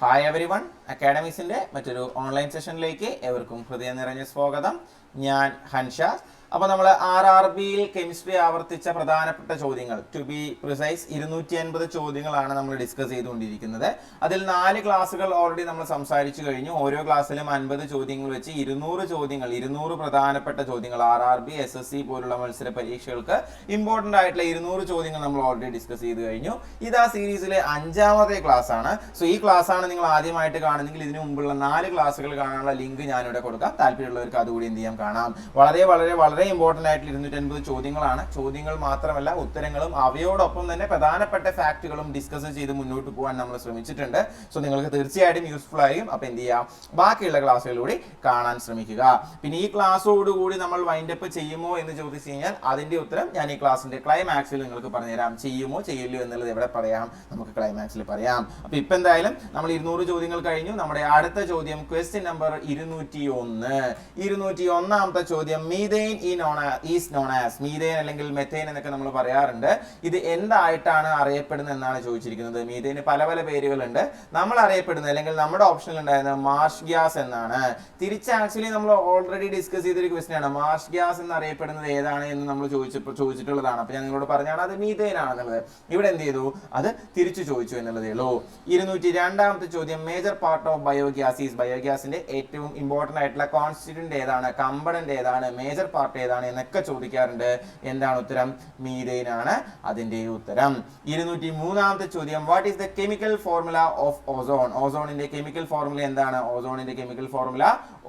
Hi every one അക്കാഡമിക്സിന്റെ മറ്റൊരു online സെഷനിലേക്ക് എവർക്കും ഹൃദയം നിറഞ്ഞ സ്വാഗതം. ഞാൻ ഹൻഷാസ് അപ്പോൾ നമ്മൾ ആർ ആർ ബിയിൽ കെമിസ്ട്രി ആവർത്തിച്ച പ്രധാനപ്പെട്ട ചോദ്യങ്ങൾ. ടു ബി പ്രിസൈസ് ഇരുന്നൂറ്റി അൻപത് ചോദ്യങ്ങളാണ് നമ്മൾ ഡിസ്കസ് ചെയ്തുകൊണ്ടിരിക്കുന്നത്. അതിൽ നാല് ക്ലാസ്സുകൾ ഓൾറെഡി നമ്മൾ സംസാരിച്ചു കഴിഞ്ഞു. ഓരോ ക്ലാസ്സിലും അൻപത് ചോദ്യങ്ങൾ വെച്ച് ഇരുന്നൂറ് ചോദ്യങ്ങൾ ഇരുന്നൂറ് പ്രധാനപ്പെട്ട ചോദ്യങ്ങൾ R R B S S C പോലുള്ള മത്സര പരീക്ഷകൾക്ക് ഇമ്പോർട്ടന്റ് ആയിട്ടുള്ള ഇരുന്നൂറ് ചോദ്യങ്ങൾ നമ്മൾ ഓൾറെഡി ഡിസ്കസ് ചെയ്ത് കഴിഞ്ഞു. ഇത് ആ സീരീസിലെ അഞ്ചാമത്തെ ക്ലാസ് ആണ്. സോ ഈ ക്ലാസ് ആണ് നിങ്ങൾ ആദ്യമായിട്ട് കാണുന്നെങ്കിൽ ഇതിനു മുമ്പുള്ള നാല് ക്ലാസ്സുകൾ കാണാനുള്ള ലിങ്ക് ഞാനിവിടെ കൊടുക്കാം. താല്പര്യമുള്ളവർക്ക് അതുകൂടി എന്ത് ചെയ്യാം കാണാം. വളരെ വളരെ വളരെ ഇമ്പോർട്ടന്റ് ആയിട്ടുള്ള ഇരുന്നൂറ്റൻപത് ചോദ്യങ്ങളാണ്. ചോദ്യങ്ങൾ മാത്രമല്ല ഉത്തരങ്ങളും അവയോടൊപ്പം തന്നെ പ്രധാനപ്പെട്ട ഫാക്റ്റുകളും ഡിസ്കസ് ചെയ്ത് മുന്നോട്ട് പോകാൻ നമ്മൾ ശ്രമിച്ചിട്ടുണ്ട്. സോ നിങ്ങൾക്ക് തീർച്ചയായിട്ടും യൂസ്ഫുൾ ആയിരിക്കും അപ്പോൾ എന്ത് ചെയ്യാം? ബാക്കിയുള്ള ക്ലാസ്സുകളിലൂടെ കാണാൻ ശ്രമിക്കുക. പിന്നെ ഈ ക്ലാസ്സോടുകൂടി നമ്മൾ വൈൻഡ് അപ്പ് ചെയ്യുമോ എന്ന് ചോദിച്ചു കഴിഞ്ഞാൽ അതിന്റെ ഉത്തരം ഞാൻ ഈ ക്ലാസ്സിന്റെ ക്ലൈമാക്സിൽ നിങ്ങൾക്ക് പറഞ്ഞുതരാം. ചെയ്യുമോ ചെയ്യില്ലോ എന്നുള്ളത് എവിടെ പറയാം? നമുക്ക് ക്ലൈമാക്സിൽ പറയാം. അപ്പോൾ ഇപ്പൊ എന്തായാലും നമ്മൾ ഇരുന്നൂറ് ചോദ്യങ്ങൾ കഴിഞ്ഞു. നമ്മുടെ അടുത്ത ചോദ്യം ക്വസ്റ്റ്യൻ നമ്പർ ഇരുന്നൂറ്റി ഒന്ന് ഇരുന്നൂറ്റി ഒന്നാമത്തെ ചോദ്യം മീതെയിൻ ഈ known is known as methane അല്ലെങ്കിൽ മെത്തേൻ എന്നൊക്കെ നമ്മൾ പറയാറുണ്ട്. ഇത് എന്തായിട്ടാണ് അറിയപ്പെടുന്നത് എന്നാണ് ചോദിച്ചിരിക്കുന്നത്. മീതേന് പല പല പേരുകളുണ്ട്. നമ്മൾ അറിയപ്പെടുന്നത് അല്ലെങ്കിൽ നമ്മുടെ ഓപ്ഷനിൽ ഉണ്ടായിരുന്നത് മാർഷ് ഗ്യാസ് എന്നാണ്. തിരിച്ച് ആക്ച്വലി നമ്മൾ ഓൾറെഡി ഡിസ്കസ് ചെയ്തൊരു ക്വസ്റ്റ്യൻ ആണ്. മാർഷ് ഗ്യാസ് എന്ന് അറിയപ്പെടുന്നത് ഏതാണ് എന്ന് നമ്മൾ ചോദിച്ചപ്പോൾ ചോദിച്ചിട്ടുള്ളതാണ്. അപ്പൊ ഞാൻ നിങ്ങളോട് പറഞ്ഞാണ് അത് മീതേൻ ആണെന്നുള്ളത്. ഇവിടെ എന്ത് ചെയ്തു? അത് തിരിച്ചു ചോദിച്ചു എന്നുള്ളതേ ഉള്ളൂ. ഇരുന്നൂറ്റി രണ്ടാമത്തെ ചോദ്യം major part of biogas is ബയോഗ്യാസിന്റെ ഏറ്റവും ഇമ്പോർട്ടന്റ് ആയിട്ടുള്ള കോൺസ്റ്റിറ്റ്യൂന്റ് ഏതാണ്? കമ്പണന്റ് ഏതാണ്? മേജർ പാർട്ട് ഏതാണ് എന്നൊക്കെ ചോദിക്കാറുണ്ട്. എന്താണ് ഉത്തരം? മീതെയിൻ ആണ് അതിന്റെ ഉത്തരം. ഇരുന്നൂറ്റി മൂന്നാമത്തെ ചോദ്യം what is the chemical formula of ozone ഓസോണിന്റെ chemical formula എന്താണ്? ഓസോണിന്റെ കെമിക്കൽ ഫോർമുല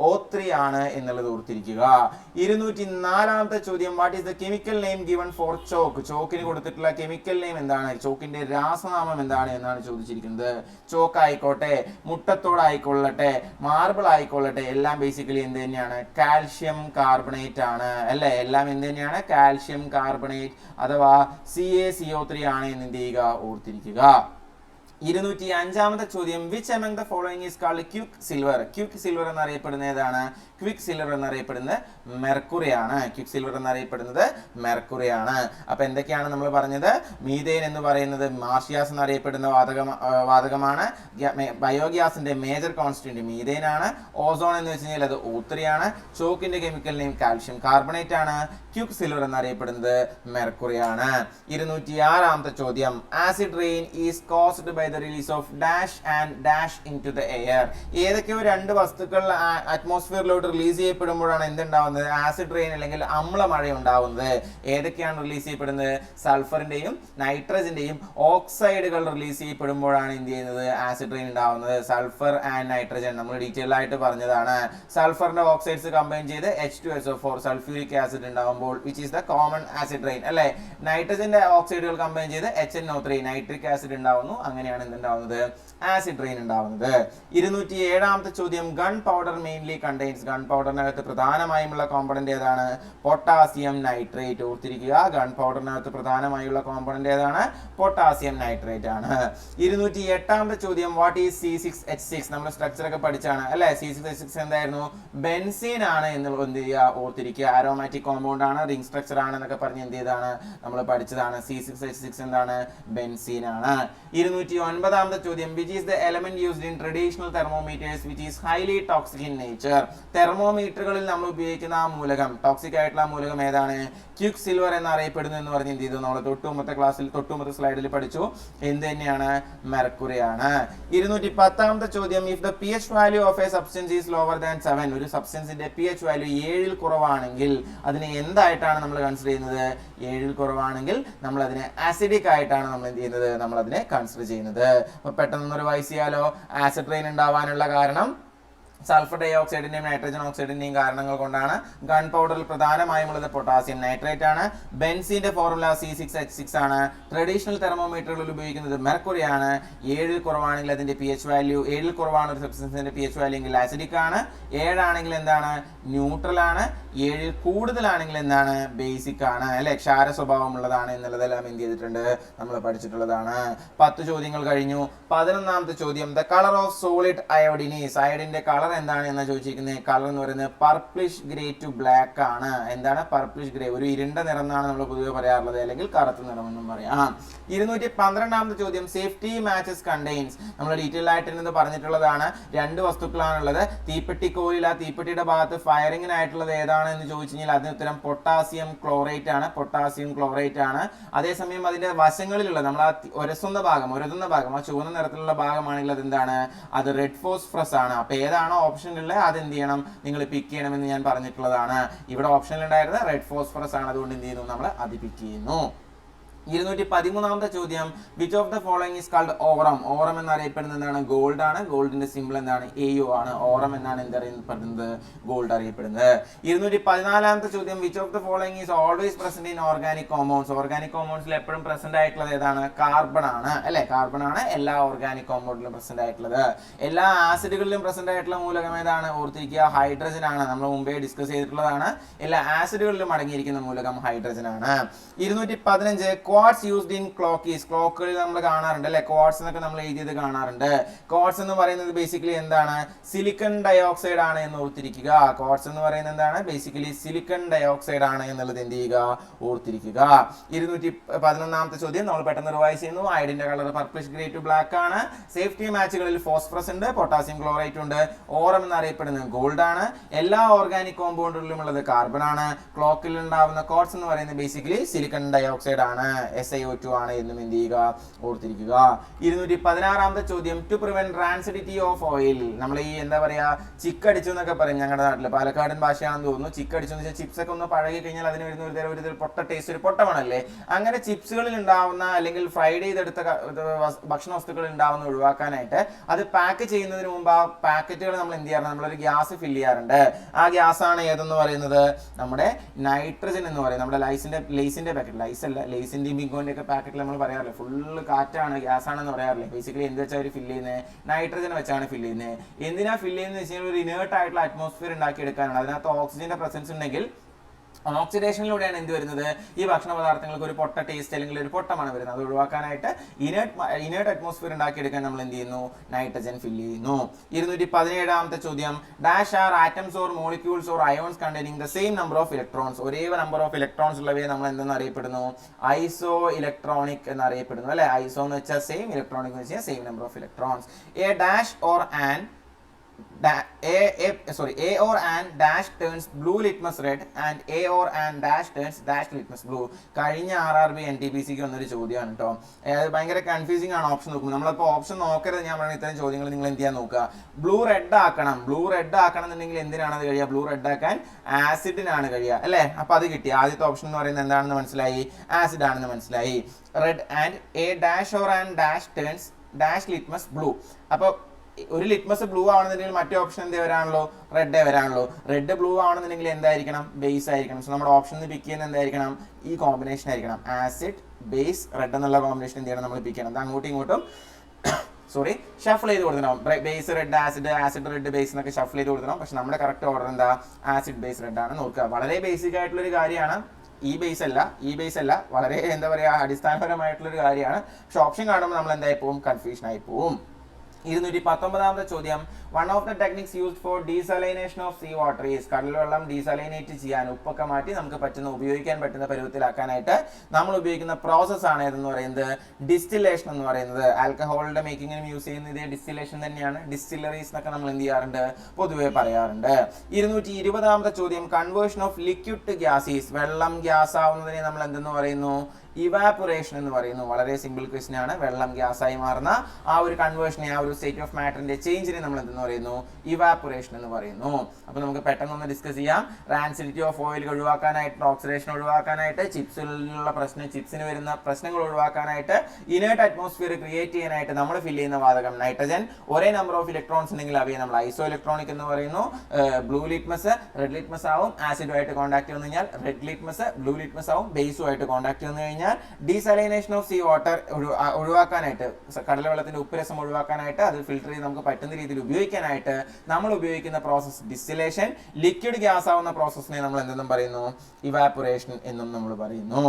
ഓ ത്രീ ആണ് എന്നുള്ളത് ഓർത്തിരിക്കുക. ഇരുന്നൂറ്റി നാലാമത്തെ ചോദ്യം what is the chemical name given for chalk ചോക്കിന് കൊടുത്തിട്ടുള്ള കെമിക്കൽ നെയിം എന്താണ്? ചോക്കിന്റെ രാസനാമം എന്താണ് എന്നാണ് ചോദിച്ചിരിക്കുന്നത്. ചോക്ക് ആയിക്കോട്ടെ മുട്ടത്തോടായിക്കൊള്ളട്ടെ മാർബിൾ ആയിക്കൊള്ളട്ടെ എല്ലാം ബേസിക്കലി എന്ത് തന്നെയാണ്? കാൽഷ്യം കാർബണേറ്റ് ആണ്. അല്ലേ? എല്ലാം എന്ത് തന്നെയാണ്? കാൽഷ്യം കാർബണേറ്റ് അഥവാ C A C O three ആണ് എന്ന് എന്ത് ചെയ്യുക? ഓർത്തിരിക്കുക. ഇരുന്നൂറ്റി അഞ്ചാമത്തെ ചോദ്യം which among the following is called quick silver quick silver എന്നറിയപ്പെടുന്ന ഏതാണ് ക്വിക്ക് സിൽവർ എന്നറിയപ്പെടുന്നത് മെർക്കുറി ആണ് ക്വിക്ക് സിൽവർ എന്നറിയപ്പെടുന്നത് മെർക്കുറി ആണ് അപ്പൊ എന്തൊക്കെയാണ് നമ്മൾ പറഞ്ഞത്? മീതേൻ എന്ന് പറയുന്നത് മാർഷ്യാസ് എന്നറിയപ്പെടുന്ന വാതക വാതകമാണ്. ഗ്യ- ബയോഗ്യാസിന്റെ മേജർ കോൺസ്റ്റന്റ് മീതേൻ ആണ് ഓസോൺ എന്ന് വെച്ച് കഴിഞ്ഞാൽ അത് ഊത്രിയാണ് ചോക്കിന്റെ കെമിക്കൽ നെയിം കാൽഷ്യം കാർബണേറ്റ് ആണ്. ക്യൂക്ക് സിൽവർ എന്നറിയപ്പെടുന്നത് മെർക്കുറി ആണ് ഇരുന്നൂറ്റി ആറാമത്തെ ചോദ്യം. Acid rain is caused by the release of dash and dash into the air ഏതൊക്കെയോ രണ്ട് വസ്തുക്കൾ അറ്റ്മോസ്ഫിയറിലോട്ട് റിലീസ് ചെയ്യപ്പെടുമ്പോഴാണ് എന്തുണ്ടാവുന്നത്? ആസിഡ് റെയിൻ അല്ലെങ്കിൽ അമ്ല മഴ ഉണ്ടാവുന്നത് ഏതൊക്കെയാണ് റിലീസ് ചെയ്യപ്പെടുന്നത്? സൾഫറിന്റെയും നൈട്രജന്റെയും ഓക്സൈഡുകൾ റിലീസ് ചെയ്യപ്പെടുമ്പോഴാണ് എന്ത് ചെയ്യുന്നത്? ആസിഡ് റെയിൻ ഉണ്ടാവുന്നത്. സൾഫർ ആൻഡ് നൈട്രജൻ നമ്മൾ ഡീറ്റെയിൽ ആയിട്ട് പറഞ്ഞതാണ്. സൾഫറിന്റെ ഓക്സൈഡ്സ് കമ്പൈൻ ചെയ്ത് H two S O four sulphuric acid ഉണ്ടാവുമ്പോൾ which is the common acid rain അല്ലെ? നൈട്രജന്റെ ഓക്സൈഡുകൾ കമ്പൈൻ ചെയ്ത് H N O three nitric acid ഉണ്ടാവുന്നു. അങ്ങനെയാണ് എന്തുണ്ടാവുന്നത്? ആസിഡ് റെയിൻ ഉണ്ടാവുന്നത്. ഇരുന്നൂറ്റി ഏഴാമത്തെ ചോദ്യം gun powder mainly contains gun പൗഡറിനകത്ത് പ്രധാനമായുമുള്ള കോമ്പണന്റ് ഏതാണ്? പൊട്ടാസ്യം നൈട്രേറ്റ് ഓർത്തിരിക്കുക ഗൺ പൗഡറിനകത്ത് പ്രധാനമായുള്ള കോമ്പണന്റ് ഏതാണ്? പൊട്ടാസ്യം നൈട്രേറ്റ് ആണ്. ഇരുന്നൂറ്റി എട്ടാമത്തെ ചോദ്യം what is C six H six നമ്മൾ സ്ട്രക്ചർ ഒക്കെ പഠിച്ചാണ് അല്ലെ? സി സിക്സ് എച്ച് സിക്സ് എന്തായിരുന്നു? ബെൻസീൻ ആണ് എന്ന് എന്ത് ചെയ്യുക? ഓർത്തിരിക്കുക ആരോമാറ്റിക് കോമ്പൗണ്ട് ആണ് റിംഗ് സ്ട്രക്ചർ ആണ് എന്നൊക്കെ പറഞ്ഞ് എന്ത് ചെയ്താണ് നമ്മൾ പഠിച്ചതാണ് സി സിക്സ് എച്ച് സിക്സ് എന്താണ്? ബെൻസീൻ ആണ്. ഇരുന്നൂറ്റി ഒൻപതാമത്തെ ചോദ്യം which is the element used in traditional thermometers which is highly toxic in nature തെർമോമീറ്ററുകളിൽ നമ്മൾ ഉപയോഗിക്കുന്ന ആ മൂലകം ടോക്സിക് ആയിട്ടുള്ള മൂലകം ഏതാണ്? ക്യുക് സിൽവർ എന്നറിയപ്പെടുന്നു എന്ന് പറഞ്ഞ് എന്ത് ചെയ്തു? നമ്മൾ തൊട്ടുമുമ്പത്തെ ക്ലാസ്സിൽ തൊട്ടുമുമ്പത്തെ സ്ലൈഡിൽ പഠിച്ചു. എന്ത് തന്നെയാണ്? മെർക്കുറി ആണ്. ഇരുന്നൂറ്റി പത്താമത്തെ ചോദ്യം if the P H value of a substance is lower than seven ഒരു സബ്സ്റ്റൻസിന്റെ പി എച്ച് വാല്യൂ ഏഴിൽ കുറവാണെങ്കിൽ അതിനെ എന്തായിട്ടാണ് നമ്മൾ കൺസിഡർ ചെയ്യുന്നത്? ഏഴിൽ കുറവാണെങ്കിൽ നമ്മൾ അതിനെ ആസിഡിക് ആയിട്ടാണ് നമ്മൾ എന്ത് ചെയ്യുന്നത്? നമ്മൾ അതിനെ കൺസിഡർ ചെയ്യുന്നത്. അപ്പൊ പെട്ടെന്ന് ഒരു വൈസ് ചെയ്യാലോ ആസിഡ് റെയിൻ ഉണ്ടാവാനുള്ള കാരണം സൾഫർ ഡൈ ഓക്സൈഡിന്റെയും നൈട്രജൻ ഓക്സൈഡിന്റെയും കാരണങ്ങൾ കൊണ്ടാണ്. ഗൺ പൗഡറിൽ പ്രധാനമായും ഉള്ളത് പൊട്ടാസ്യം നൈട്രേറ്റ് ആണ്. ബെൻസിന്റെ formula C six H six ആണ്. ട്രഡീഷണൽ തെർമോമീറ്ററുകളിൽ ഉപയോഗിക്കുന്നത് മെർക്കുറി ആണ്. ഏഴിൽ കുറവാണെങ്കിൽ അതിന്റെ പി എച്ച് വാല്യൂ ഏഴിൽ കുറവാണ് ഒരു സബ്സ്റ്റൻസിന്റെ പി എച്ച് വാല്യൂ എങ്കിൽ ആസിഡിക് ആണ്. ഏഴാണെങ്കിൽ എന്താണ്? ന്യൂട്രൽ ആണ്. ഏഴിൽ കൂടുതലാണെങ്കിൽ എന്താണ്? ബേസിക് ആണ് അല്ലെ? ക്ഷാര സ്വഭാവമുള്ളതാണ് എന്നുള്ളതെല്ലാം എന്ത് ചെയ്തിട്ടുണ്ട്? നമ്മൾ പഠിച്ചിട്ടുള്ളതാണ്. പത്ത് ചോദ്യങ്ങൾ കഴിഞ്ഞു. പതിനൊന്നാമത്തെ ചോദ്യം the colour of solid iodine is അയോഡിന്റെ colour എന്താണ്? എന്ന് ചോദിച്ചിരിക്കുന്നത് കളർ എന്ന് പറയുന്നത് പർപ്പിഷ് ഗ്രേ ടു ബ്ലാക്ക് ആണ്. എന്താണ്? പർപ്പിഷ് ഗ്രേ ഒരു ഇരുണ്ട നിറം എന്നാണ് നമ്മൾ പൊതുവെ പറയാറുള്ളത്. അല്ലെങ്കിൽ കറുത്ത നിറം എന്നും പറയാം. ഇരുന്നൂറ്റി പന്ത്രണ്ടാമത്തെ ചോദ്യം സേഫ്റ്റി മാച്ചസ് കണ്ടെയ്ൻസ് നമ്മൾ ഡീറ്റെയിൽ ആയിട്ട് എന്ന് പറഞ്ഞിട്ടുള്ളതാണ്. രണ്ട് വസ്തുക്കളാണുള്ളത്. തീപ്പെട്ടി കോലിൽ ആ തീപ്പെട്ടിയുടെ ഭാഗത്ത് ഫയറിങ്ങിനായിട്ടുള്ളത് ഏതാണ്? എന്ന് ചോദിച്ചു കഴിഞ്ഞാൽ അതിന് ഉത്തരം പൊട്ടാസ്യം ക്ലോറേറ്റ് ആണ്. പൊട്ടാസ്യം ക്ലോറേറ്റ് ആണ്. അതേസമയം അതിന്റെ വശങ്ങളിലുള്ള നമ്മൾ ആ ഒരസുന്ന ഭാഗം ഒരതുന്ന ഭാഗം ആ ചുവന്ന നിറത്തിലുള്ള ഭാഗമാണെങ്കിൽ അത് എന്താണ്? അത് റെഡ് ഫോസ്ഫറസ് ആണ്. അപ്പൊ ഏതാണോ ഓപ്ഷനിലുള്ളത് അത് എന്ത് ചെയ്യണം? നിങ്ങൾ പിക്ക് ചെയ്യണമെന്ന് ഞാൻ പറഞ്ഞിട്ടുള്ളതാണ്. ഇവിടെ ഓപ്ഷനിലുണ്ടായിരുന്നത് റെഡ് ഫോസ്ഫറസ് ആണ്. അതുകൊണ്ട് എന്ത് ചെയ്യുന്നു? നമ്മൾ അത് പിക്ക് ചെയ്യുന്നു. ഇരുന്നൂറ്റി പതിമൂന്നാമത്തെ ചോദ്യം. Which of the following is called aurum aurum എന്നറിയപ്പെടുന്നത് എന്താണ് ഗോൾഡ് ആണ്. ഗോൾഡിന്റെ സിമ്പിൾ എന്താണ്? എ യു ആണ്. ഓറം എന്നാണ് എന്തറിയപ്പെടുന്നത്? ഗോൾഡ് അറിയപ്പെടുന്നത്. ഇരുന്നൂറ്റി പതിനാലാമത്തെ ചോദ്യം which of the following is always present in organic compounds organic കോമ്പൗണ്ട്സിൽ എപ്പോഴും പ്രസന്റ് ആയിട്ടുള്ളത് ഏതാണ്? കാർബൺ ആണ്. അല്ലെ? കാർബൺ ആണ് എല്ലാ ഓർഗാനിക് കോമ്പൗണ്ടിലും പ്രസന്റ് ആയിട്ടുള്ളത്. എല്ലാ ആസിഡുകളിലും പ്രസന്റ് ആയിട്ടുള്ള മൂലകം ഏതാണ്? ഓർത്തിരിക്കുക. ഹൈഡ്രജൻ ആണ്. നമ്മൾ മുമ്പേ ഡിസ്കസ് ചെയ്തിട്ടുള്ളതാണ്. എല്ലാ ആസിഡുകളിലും അടങ്ങിയിരിക്കുന്ന മൂലകം ഹൈഡ്രജൻ ആണ്. ഇരുന്നൂറ്റി പതിനഞ്ച് quartz used in clocks is ക്ലോക്കുകളിൽ നമ്മൾ കാണാറുണ്ട് അല്ലെ? ക്വാർട്സ് എന്നൊക്കെ നമ്മൾ എഴുതിയത് കാണാറുണ്ട്. ക്വാർട്സ് എന്ന് പറയുന്നത് ബേസിക്കലി എന്താണ്? സിലിക്കൺ ഡയോക്സൈഡ് ആണ് എന്ന് ഓർത്തിരിക്കുക. ക്വാർട്സ് എന്ന് പറയുന്നത് എന്താണ്? ബേസിക്കലി സിലിക്കൺ ഡയോക്സൈഡ് ആണ് എന്നുള്ളത് എന്ത് ചെയ്യുക? ഓർത്തിരിക്കുക. ഇരുന്നൂറ്റി പതിനൊന്നാമത്തെ ചോദ്യം. നമ്മൾ പെട്ടെന്ന് റിവൈസ് ചെയ്യുന്നു. അയഡിന്റെ colour purplish grey to black ആണ്. സേഫ്റ്റി മാച്ചുകളിൽ ഫോസ്ഫറസ് ഉണ്ട് പൊട്ടാസ്യം ക്ലോറൈറ്റ് ഉണ്ട്. ഓറം എന്നറിയപ്പെടുന്നത് ഗോൾഡ് ആണ്. എല്ലാ ഓർഗാനിക് കോമ്പൗണ്ടുകളിലും ഉള്ളത് കാർബൺ ആണ്. ക്ലോക്കിൽ ഉണ്ടാവുന്ന ക്വാർട്സ് എന്ന് പറയുന്നത് ബേസിക്കലി സിലിക്കൺ ഡയോക്സൈഡ് ആണ്. എസ് ഐ ഒ ടു ആണ് എന്നും എന്ത് ചെയ്യുക? ഓർത്തിരിക്കുക. ഇരുന്നൂറ്റി പതിനാറാമത്തെ ചോദ്യം. To prevent rancidity of oil നമ്മൾ ഈ എന്താ പറയാ ചിക്കടിച്ചു എന്നൊക്കെ പറയും ഞങ്ങളുടെ നാട്ടിൽ പാലക്കാടൻ ഭാഷയാണെന്ന് തോന്നുന്നു. ചിക്കടിച്ചു എന്ന് വെച്ചാൽ ചിപ്സ് ഒക്കെ ഒന്ന് പഴകി കഴിഞ്ഞാൽ അതിന് വരുന്ന ഒരു തരം ഒരു പൊട്ട ടേസ്റ്റ് ഒരു പൊട്ടമാണല്ലേ? അങ്ങനെ ചിപ്സുകളിൽ ഉണ്ടാവുന്ന അല്ലെങ്കിൽ ഫ്രൈഡ് ചെയ്തെടുത്ത ഭക്ഷണ വസ്തുക്കൾ ഉണ്ടാവുന്ന ഒഴിവാക്കാനായിട്ട് അത് പാക്ക് ചെയ്യുന്നതിന് മുമ്പ് ആ പാക്കറ്റുകൾ നമ്മൾ എന്ത് ചെയ്യാറുണ്ട്? നമ്മളൊരു ഗ്യാസ് ഫില്ല് ചെയ്യാറുണ്ട്. ആ ഗ്യാസ് ആണ് ഏതെന്ന് പറയുന്നത്? നമ്മുടെ നൈട്രജൻ എന്ന് പറയും. നമ്മുടെ ലൈസിന്റെ ലേസിന്റെ പാക്കറ്റ് ലൈസ് അല്ല ബിങ്കോന്റെ ഒക്കെ പാക്കറ്റിൽ നമ്മൾ പറയാറില്ല? ഫുള്ള് കാറ്റാണ് ഗ്യാസ് ആണെന്ന് പറയാറില്ലേ? ബേസിക്കലി എന്ത് വെച്ചാൽ അവർ ഫില്ല് ചെയ്യുന്നത് നൈട്രജൻ വെച്ചാണ് ഫില്ല് ചെയ്യുന്നത് എന്തിനാ ഫില്ല് ചെയ്യുന്നത് വെച്ച് കഴിഞ്ഞാൽ ഒരു ഇനേർട്ട് ആയിട്ടുള്ള അറ്റ്മോസ്ഫിയർ ഉണ്ടാക്കി എടുക്കാനാണ് അതിനകത്ത് ഓക്സിജന്റെ പ്രസൻസ് ഉണ്ടെങ്കിൽ ഓക്സിഡേഷനിലൂടെയാണ് എന്ത് വരുന്നത്? ഈ ഭക്ഷണ പദാർത്ഥങ്ങൾക്ക് ഒരു പൊട്ട ടേസ്റ്റ് അല്ലെങ്കിൽ ഒരു പൊട്ടമാണ് വരുന്നത്. അത് ഒഴിവാക്കാനായിട്ട് ഇനേർട്ട് ഇനേർട്ട് അറ്റ്മോസ്ഫിയർ ഉണ്ടാക്കിയെടുക്കാൻ നമ്മൾ എന്ത് ചെയ്യുന്നു? നൈട്രജൻ ഫില്ല് ചെയ്യുന്നു. ഇരുന്നൂറ്റി പതിനേഴാമത്തെ ചോദ്യം. Dash are atoms or molecules or ions containing the same number of electrons ഒരേ നമ്പർ ഓഫ് ഇലക്ട്രോൺസ് ഉള്ളവയെ നമ്മൾ എന്തെന്ന് അറിയപ്പെടുന്നു? ഐസോ ഇലക്ട്രോണിക് എന്ന് അറിയപ്പെടുന്നു അല്ലെ? ഐസോ എന്ന് വെച്ചാൽ സെയിം ഇലക്ട്രോണിക് എന്ന് വെച്ചാൽ same number of electrons a dash or an da- a, a sorry a or and dash turns blue litmus red and a or and dash turns dash litmus blue. കഴിഞ്ഞ R R B N T P സിക്ക് വന്നൊരു ചോദ്യമാണ് കേട്ടോ ഭയങ്കര confusing ആണ് option നോക്കുമ്പോൾ നമ്മളിപ്പോൾ option നോക്കരുത് ഞാൻ പറയുന്ന ഇത്തരം ചോദ്യങ്ങൾ നിങ്ങൾ എന്ത് ചെയ്യാൻ നോക്കുക. ബ്ലൂ റെഡ് ആക്കണം. ബ്ലൂ റെഡ് ആക്കണം എന്നുണ്ടെങ്കിൽ എന്തിനാണ് അത് കഴിയുക? ബ്ലൂ റെഡ് ആക്കാൻ ആസിഡിനാണ് കഴിയുക അല്ലേ? അപ്പൊ അത് കിട്ടി. ആദ്യത്തെ ഓപ്ഷൻ എന്ന് പറയുന്നത് എന്താണെന്ന് മനസ്സിലായി? ആസിഡ് ആണെന്ന് മനസ്സിലായി. Red and a dash or and dash turns dash litmus blue അപ്പോൾ ഒരു ലിറ്റ്മസ് ബ്ലൂ ആണെന്നുണ്ടെങ്കിൽ മറ്റേ ഓപ്ഷൻ എന്തേ വരാണല്ലോ? റെഡ് വരാണല്ലോ. റെഡ് ബ്ലൂ ആണെന്നുണ്ടെങ്കിൽ എന്തായിരിക്കണം? ബേസ് ആയിരിക്കണം. സോ നമ്മുടെ ഓപ്ഷൻ പിക്ക് ചെയ്യുന്ന എന്തായിരിക്കണം? ഈ കോമ്പിനേഷൻ ആയിരിക്കണം. ആസിഡ് ബേസ് റെഡ് എന്നുള്ള കോമ്പിനേഷൻ എന്ത് ചെയ്യണം? നമ്മൾ പിക്ക് ചെയ്യണം. അത് അങ്ങോട്ടും ഇങ്ങോട്ടും സോറി ഷഫിൾ ചെയ്ത് കൊടുക്കണം. Base red acid acid red base എന്നൊക്കെ ഷഫിൾ ചെയ്ത് കൊടുക്കണം. പക്ഷെ നമ്മുടെ കറക്റ്റ് ഓർഡർ എന്താ? ആസിഡ് ബേസ് റെഡ് ആണ് നോക്കുക വളരെ ബേസിക് ആയിട്ടുള്ള ഒരു കാര്യമാണ് ഈ ബേസ് അല്ല. ഈ ബേസ് അല്ല. വളരെ എന്താ പറയുക അടിസ്ഥാനപരമായിട്ടുള്ളൊരു കാര്യമാണ്. പക്ഷെ ഓപ്ഷൻ കാണുമ്പോൾ നമ്മൾ എന്തായി പോവും? കൺഫ്യൂഷൻ ആയി പോവും. ഇരുന്നൂറ്റി പത്തൊമ്പതാമത്തെ ചോദ്യം. One of the techniques used for desalination of sea water is കടൽവെള്ളം desalinate ചെയ്യാൻ ഉപ്പൊക്കെ മാറ്റി നമുക്ക് പറ്റുന്ന ഉപയോഗിക്കാൻ പറ്റുന്ന പരുവത്തിലാക്കാനായിട്ട് നമ്മൾ ഉപയോഗിക്കുന്ന പ്രോസസ് ആണ് ഏതെന്ന് പറയുന്നത്? ഡിസ്റ്റിലേഷൻ എന്ന് പറയുന്നത്. ആൽക്കഹോളിന്റെ മേക്കിങ്ങിനും യൂസ് ചെയ്യുന്ന ഇതേ ഡിസ്റ്റിലേഷൻ തന്നെയാണ്. ഡിസ്റ്റിലറീസ് എന്നൊക്കെ നമ്മൾ എന്ത് ചെയ്യാറുണ്ട്? പൊതുവെ പറയാറുണ്ട്. ഇരുന്നൂറ്റി ഇരുപതാമത്തെ ചോദ്യം. Conversion of liquid to is വെള്ളം ഗ്യാസ് ആവുന്നതിനെ നമ്മൾ എന്തെന്ന് പറയുന്നു? ഇവാപുറേഷൻ എന്ന് പറയുന്നു. വളരെ സിമ്പിൾ ക്വസ്റ്റ്യൻ ആണ്. വെള്ളം ഗ്യാസായി മാറുന്ന ആ ഒരു കൺവേർഷനെ ആ ഒരു സ്റ്റേറ്റ് ഓഫ് മാറ്ററിന്റെ ചേഞ്ചിനെ നമ്മൾ എന്തെന്ന് പറയുന്നു? ഇവാപുറേഷൻ എന്ന് പറയുന്നു. അപ്പൊ നമുക്ക് പെട്ടെന്ന് ഒന്ന് ഡിസ്കസ് ചെയ്യാം റാൻസിഡിറ്റി ഓഫ് ഓയിൽ ഒഴിവാക്കാനായിട്ട് ഓക്സിഡേഷൻ ഒഴിവാക്കാനായിട്ട് ചിപ്സിലുള്ള പ്രശ്നം ചിപ്സിന് വരുന്ന പ്രശ്നങ്ങൾ ഒഴിവാക്കാനായിട്ട് ഇനേർട്ട് അറ്റ്മോസ്ഫിയർ ക്രിയേറ്റ് ചെയ്യാനായിട്ട് നമ്മൾ ഫിൽ ചെയ്യുന്ന വാതകം നൈട്രജൻ ഒരേ നമ്പർ ഓഫ് ഇലക്ട്രോൺസ് ഉണ്ടെങ്കിൽ അവയെ നമ്മൾ ഐസോ ഇലക്ട്രോണിക് എന്ന് പറയുന്നു. ബ്ലൂ ലിറ്റ്മസ് റെഡ് ലിറ്റ്മസ് ആവും. ആസിഡുമായിട്ട് കോൺടാക്ട് വന്നു കഴിഞ്ഞാൽ റെഡ് ലിറ്റ്മസ് ബ്ലൂ ലിറ്റ്മസ് ആവും. ബേസുമായിട്ട് കോൺടാക്ട് വന്നു കഴിഞ്ഞാൽ ഡീസലൈനേഷൻ ഓഫ് സീ വാട്ടർ ഒഴിവാക്കാനായിട്ട് കടലവെള്ളത്തിന്റെ ഉപ്പുരസം ഒഴിവാക്കാനായിട്ട് അത് ഫിൽട്ടർ ചെയ്ത് നമുക്ക് പറ്റുന്ന രീതിയിൽ ഉപയോഗിക്കാനായിട്ട് നമ്മൾ ഉപയോഗിക്കുന്ന പ്രോസസ്സ് ഡിസ്റ്റിലേഷൻ ലിക്വിഡ് ഗ്യാസ് ആവുന്ന പ്രോസസ്സിനെ നമ്മൾ എന്തെന്നും പറയുന്നു? ഇവാപ്പുറേഷൻ എന്നും നമ്മൾ പറയുന്നു.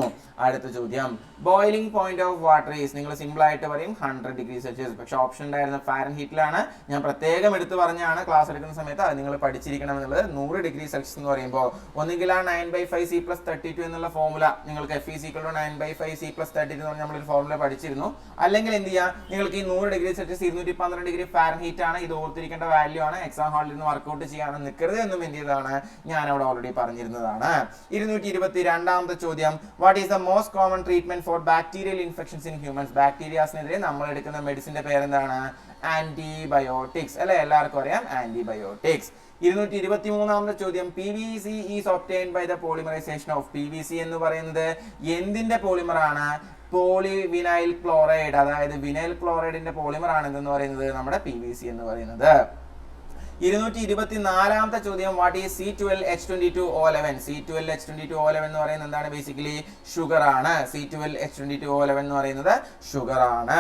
അടുത്ത ചോദ്യം. Boiling point of water is നിങ്ങൾ സിമ്പിൾ ആയിട്ട് പറയും ഹൺഡ്രഡ് ഡിഗ്രി സെൽഷ്യസ് പക്ഷെ ഓപ്ഷൻ ഉണ്ടായിരുന്ന ഫാരൻ ഹീറ്റിലാണ് ഞാൻ പ്രത്യേകം എടുത്തു പറഞ്ഞാണ് ക്ലാസ് എടുക്കുന്ന സമയത്ത് അത് നിങ്ങൾ പഠിച്ചിരിക്കണം എന്നുള്ളത്. നൂറ് ഡിഗ്രി സെൽഷ്യസ് എന്ന് പറയുമ്പോൾ ഒന്നുകിൽ ആ nine by five C plus thirty two എന്നുള്ള ഫോർമുല നിങ്ങൾക്ക് F E സിക്കൾ nine by five C plus thirty എന്ന് പറഞ്ഞ നമ്മളൊരു ഫോർമുല പഠിച്ചിരുന്നു. അല്ലെങ്കിൽ എന്ത് ചെയ്യുക നിങ്ങൾക്ക് ഈ നൂറ് ഡിഗ്രി സെൽഷ്യസ് ഇരുന്നൂറ്റി പന്ത്രണ്ട് ഡിഗ്രി ഫാരൻ ഹീറ്റ് ആണ്. ഇത് ഓർത്തിരിക്കേണ്ട വാല്യൂ ആണ്. എക്സാം ഹാളിൽ നിന്ന് വർക്കൗട്ട് ചെയ്യാൻ നിൽക്കരുത് എന്നും എന്ത് ചെയ്തതാണ് ഞാൻ അവിടെ ഓൾറെഡി പറഞ്ഞിരുന്നതാണ്. ഇരുന്നൂറ്റി ഇരുപത്തി രണ്ടാമത്തെ ചോദ്യം. What is the most common treatment for bacterial infections in humans ബാക്ടീരിയാസിനെതിരെ നമ്മൾ എടുക്കുന്ന മെഡിസിന്റെ പേരെന്താണ്? ആന്റിബയോട്ടിക്സ് അല്ലെ? എല്ലാവർക്കും അറിയാം ആന്റിബയോട്ടിക്സ് ഇരുന്നൂറ്റി ഇരുപത്തി മൂന്നാമത്തെ ചോദ്യം. P V C is obtained by the polymerisation of P V C എന്ന് പറയുന്നത് എന്തിന്റെ പോളിമറാണ് പോളി വിനൈൽ ക്ലോറൈഡ് അതായത് വിനൈൽ ക്ലോറൈഡിന്റെ പോളിമർ ആണ് എന്ന് പറയുന്നത് നമ്മുടെ പി വി സി എന്ന് പറയുന്നത്. ഇരുന്നൂറ്റി ഇരുപത്തി നാലാമത്തെ ചോദ്യം. What is C twelve H twenty two O eleven C twelve H twenty two O eleven എന്ന് പറയുന്നത് എന്താണ് ബേസിക്കലി ഷുഗർ ആണ്. C twelve H twenty two O eleven എന്ന് പറയുന്നത് ഷുഗർ ആണ്.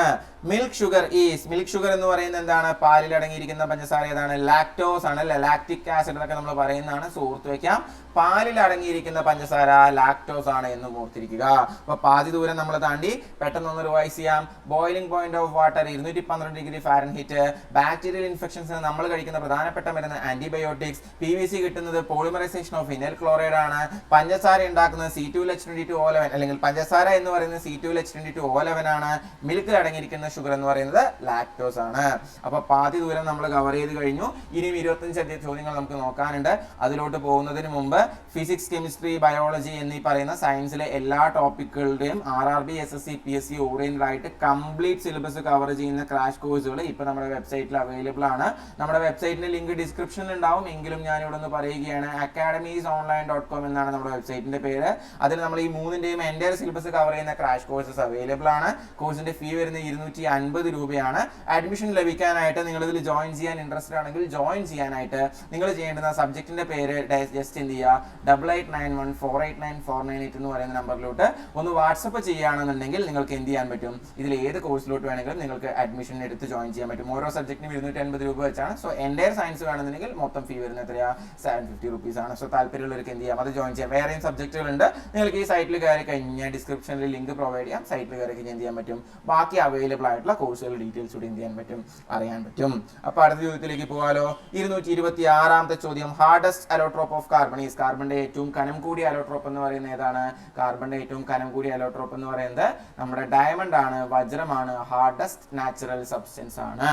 Milk sugar is milk sugar എന്ന് പറയുന്നത് എന്താണ്? പാലിൽ അടങ്ങിയിരിക്കുന്ന പഞ്ചസാര ഏതാണ്? ലാക്ടോസ് ആണ് അല്ലെ? ലാക്ടിക് ആസിഡ് എന്നൊക്കെ നമ്മൾ പറയുന്നതാണ്. സുഹൃത്ത് വെക്കാം പാലിൽ അടങ്ങിയിരിക്കുന്ന പഞ്ചസാര ലാക്ടോസ് ആണ് എന്ന് ഓർത്തിരിക്കുക. അപ്പൊ പാതി ദൂരം നമ്മൾ താണ്ടി പെട്ടെന്ന് ഒന്ന് റിവൈസ് ചെയ്യാം. ബോയിലിംഗ് പോയിന്റ് ഓഫ് വാട്ടർ ഇരുന്നൂറ്റി പന്ത്രണ്ട് ഡിഗ്രി ഫാരൻ ഹീറ്റ് ബാക്ടീരിയൽ ഇൻഫെക്ഷൻസിന് നമ്മൾ കഴിക്കുന്ന പ്രധാനപ്പെട്ട മരുന്ന് ആന്റിബയോട്ടിക്സ് പി വി സി കിട്ടുന്നത് പോളിമറൈസേഷൻ ഓഫ് ഇനൽ ക്ലോറൈഡ് ആണ്. പഞ്ചസാര ഉണ്ടാക്കുന്നത് C two H twenty two O eleven eleven അല്ലെങ്കിൽ പഞ്ചസാര എന്ന് പറയുന്നത് C two H twenty two O eleven ആണ്. മിൽക്കിൽ അടങ്ങിയിരിക്കുന്ന ഷുഗർ എന്ന് പറയുന്നത് ലാക്ടോസ് ആണ്. അപ്പൊ പാതി ദൂരം നമ്മൾ കവർ ചെയ്ത് കഴിഞ്ഞു. ഇനിയും ഇരുപത്തഞ്ച് അധികം ചോദ്യങ്ങൾ നമുക്ക് നോക്കാനുണ്ട്. അതിലോട്ട് പോകുന്നതിന് മുമ്പ് ഫിസിക്സ് കെമിസ്ട്രി ബയോളജി എന്നീ പറയുന്ന സയൻസിലെ എല്ലാ ടോപ്പിക്കുകളുടെയും R R B S S C P S C oriented ആയിട്ട് കംപ്ലീറ്റ് സിലബസ് കവർ ചെയ്യുന്ന ക്രാഷ് കോഴ്സുകൾ ഇപ്പൊ നമ്മുടെ വെബ്സൈറ്റിൽ അവൈലബിൾ ആണ്. നമ്മുടെ വെബ്സൈറ്റിന്റെ ലിങ്ക് ഡിസ്ക്രിപ്ഷനിൽ ഉണ്ടാവും. എങ്കിലും ഞാൻ ഇവിടെ നിന്ന് പറയുകയാണ്. അക്കാഡമീസ് ഓൺലൈൻ ഡോട്ട് കോം എന്നാണ് നമ്മുടെ വെബ്സൈറ്റിന്റെ പേര്. അതിൽ നമ്മൾ ഈ മൂന്നിന്റെയും എന്റെ സിലബസ് കവർ ചെയ്യുന്ന ക്രാഷ് കോഴ്സസ് അവൈലബിൾ ആണ്. കോഴ്സിന്റെ ഫീ വരുന്നത് ഇരുന്നൂറ്റി അൻപത് രൂപയാണ്. അഡ്മിഷൻ ലഭിക്കാനായിട്ട് നിങ്ങൾ ഇതിൽ ജോയിൻ ചെയ്യാൻ ഇൻട്രസ്റ്റഡ് ആണെങ്കിൽ ജോയിൻ ചെയ്യാനായിട്ട് നിങ്ങൾ ചെയ്യേണ്ടുന്ന സബ്ജക്റ്റിന്റെ പേര് ജസ്റ്റ് എന്ത് ചെയ്യുക? Double eight nine one four eight nine four nine eight എന്ന് പറയുന്ന നമ്പറിലോട്ട് ഒന്ന് വാട്സപ്പ് ചെയ്യുകയാണെന്നുണ്ടെങ്കിൽ നിങ്ങൾക്ക് എന്ത് ചെയ്യാൻ പറ്റും? ഇതിൽ ഏത് കോഴ്സിലോട്ട് വേണമെങ്കിലും നിങ്ങൾക്ക് അഡ്മിഷൻ എടുത്ത് ജോയിൻ ചെയ്യാൻ പറ്റും. ഓരോ സബ്ജക്റ്റിനും ഇരുന്നൂറ്റി അൻപത് രൂപ വെച്ചാണ്. സോ എന്റെ സയൻസ് വേണമെന്നുണ്ടെങ്കിൽ മൊത്തം ഫീ വരുന്ന എത്രയാ? സെവൻ ഫിഫ്റ്റി റുപ്പീസ് ആണ്. സോ താല്പര്യമുള്ളവർക്ക് എന്ത് ചെയ്യാം? അത് ജോയിൻ ചെയ്യാം. വേറെയും സബ്ജക്റ്റുകളുണ്ട് നിങ്ങൾക്ക് ഈ സൈറ്റിൽ കയറി കഴിഞ്ഞാൽ ഡിസ്ക്രിപ്ഷനിൽ ലിങ്ക് പ്രൊവൈഡ് ചെയ്യാം. സൈറ്റിൽ കയറി കഴിഞ്ഞാൽ എന്ത് ചെയ്യാൻ പറ്റും? ബാക്കി അവൈലബിൾ ആയിട്ടുള്ള കോഴ്സുകൾ ഡീറ്റെയിൽസ് കൂടി എന്ത് ചെയ്യാൻ പറ്റും? അറിയാൻ പറ്റും. അപ്പോൾ അടുത്ത ചോദ്യത്തിലേക്ക് പോകാലോ. ഇരുന്നൂറ്റി ഇരുപത്തി ആറാമത്തെ ചോദ്യം. Hardest allotrope of carbon is കാർബണിന്റെ ഏറ്റവും കനം കൂടിയ അലോട്രോപ്പ് എന്ന് പറയുന്നത് ഏതാണ്? കാർബണിന്റെ ഏറ്റവും കനം കൂടിയ അലോട്രോപ്പ് എന്ന് പറയുന്നത് നമ്മുടെ ഡയമണ്ട് ആണ് വജ്രമാണ് ഹാർഡസ്റ്റ് നാച്ചുറൽ സബ്സ്റ്റൻസ് ആണ്.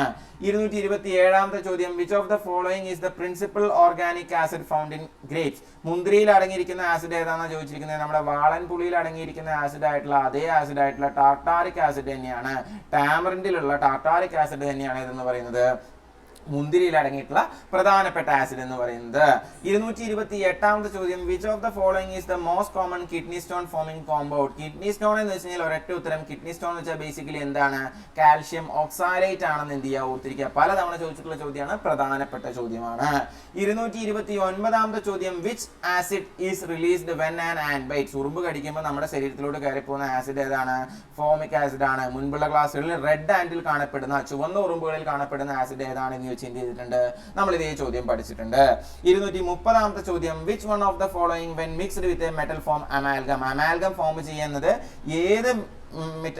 ഇരുന്നൂറ്റി ഇരുപത്തി ഏഴാമത്തെ ചോദ്യം. Which of the following is the principal organic acid found in grapes മുന്തിരിയിൽ അടങ്ങിയിരിക്കുന്ന ആസിഡ് ഏതാണെന്ന് ചോദിച്ചിരിക്കുന്നത്? നമ്മുടെ വാളൻ പുളിയിൽ അടങ്ങിയിരിക്കുന്ന ആസിഡ് ആയിട്ടുള്ള അതേ ആസിഡ് ആയിട്ടുള്ള ടാർട്ടാറിക് ആസിഡ് തന്നെയാണ്. ടാമറിൻഡിലുള്ള ടാർട്ടാറിക് ആസിഡ് തന്നെയാണ് ഇതെന്ന് പറയുന്നത്. മുന്തിരിയിൽ അടങ്ങിയിട്ടുള്ള പ്രധാനപ്പെട്ട ആസിഡ് എന്ന് പറയുന്നത്. ഇരുന്നൂറ്റി ഇരുപത്തി എട്ടാമത്തെ ചോദ്യം which of the following is the most common kidney stone forming compound kidney stone എന്ന് വെച്ച് കഴിഞ്ഞാൽ ഒരൊറ്റ ഉത്തരം കിഡ്നി സ്റ്റോൺ എന്ന് വെച്ചാൽ ബേസിക്കലി എന്താണ്? കാൽഷ്യം ഓക്സാലേറ്റ് ആണെന്ന് എന്ത് ചെയ്യുക ഓർത്തിരിക്കുക. പലതവണ ചോദിച്ചിട്ടുള്ള ചോദ്യമാണ് പ്രധാനപ്പെട്ട ചോദ്യമാണ്. ഇരുന്നൂറ്റി ഇരുപത്തി ഒൻപതാമത്തെ ചോദ്യം which acid is released when ant ant bite ഉറുമ്പ് കടിക്കുമ്പോൾ നമ്മുടെ ശരീരത്തിലൂടെ കയറി പോകുന്ന ആസിഡ് ഏതാണ്? ഫോമിക് ആസിഡ് ആണ്. മുൻപുള്ള ക്ലാസ്സുകളിൽ റെഡ് ആൻഡിൽ കാണപ്പെടുന്ന ചുവന്ന ഉറുമ്പുകളിൽ കാണപ്പെടുന്ന ആസിഡ് ഏതാണ് എന്ത് ചെയ്തിട്ടുണ്ട് നമ്മൾ ഇതേ ചോദ്യം പഠിച്ചിട്ടുണ്ട്. ഇരുന്നൂറ്റി മുപ്പതാമത്തെ ചോദ്യം. Which one of the following when mixed with a metal form amalgam amalgam form ചെയ്യുന്നത് ഏത്